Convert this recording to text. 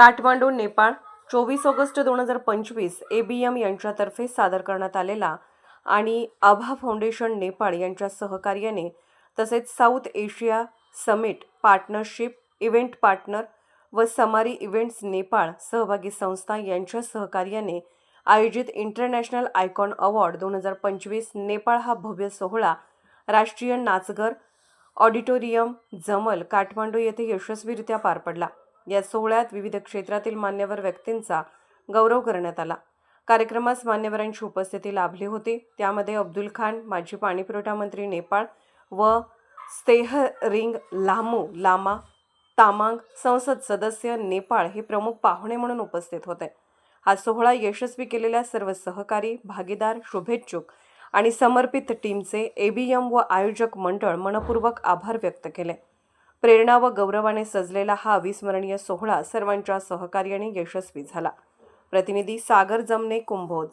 काठमांडू नेपाळ चोवीस ऑगस्ट दोन हजार पंचवीस ए बी एम यांच्यातर्फे सादर करण्यात आलेला आणि आभा फाउंडेशन नेपाळ यांच्या सहकार्याने तसेच south Asia summit partnership event partner व समारी इव्हेंट्स नेपाळ सहभागी संस्था यांच्या सहकार्याने आयोजित इंटरनॅशनल आयकॉन अवॉर्ड दोन हजार पंचवीस नेपाळ हा भव्य सोहळा राष्ट्रीय नाचघर ऑडिटोरियम जमल काठमांडू येथे यशस्वीरित्या पार पडला. या सोहळ्यात विविध क्षेत्रातील मान्यवर व्यक्तींचा गौरव करण्यात आला. कार्यक्रमास मान्यवरांची उपस्थिती लाभली होती. त्यामध्ये अब्दुल खान माजी पाणीपुरवठा मंत्री नेपाळ व स्तेहरिंग लामू लामा तामांग संसद सदस्य नेपाळ हे प्रमुख पाहुणे म्हणून उपस्थित होते. हा सोहळा यशस्वी केलेल्या सर्व सहकारी भागीदार शुभेच्छुक आणि समर्पित टीमचे एबीएम व आयोजक मंडळ मनपूर्वक आभार व्यक्त केले. प्रेरणा व गौरवाने सजलेला हा अविस्मरणीय सोहळा सर्वांच्या सहकार्याने यशस्वी झाला. प्रतिनिधी सागर जमने कुंभोज.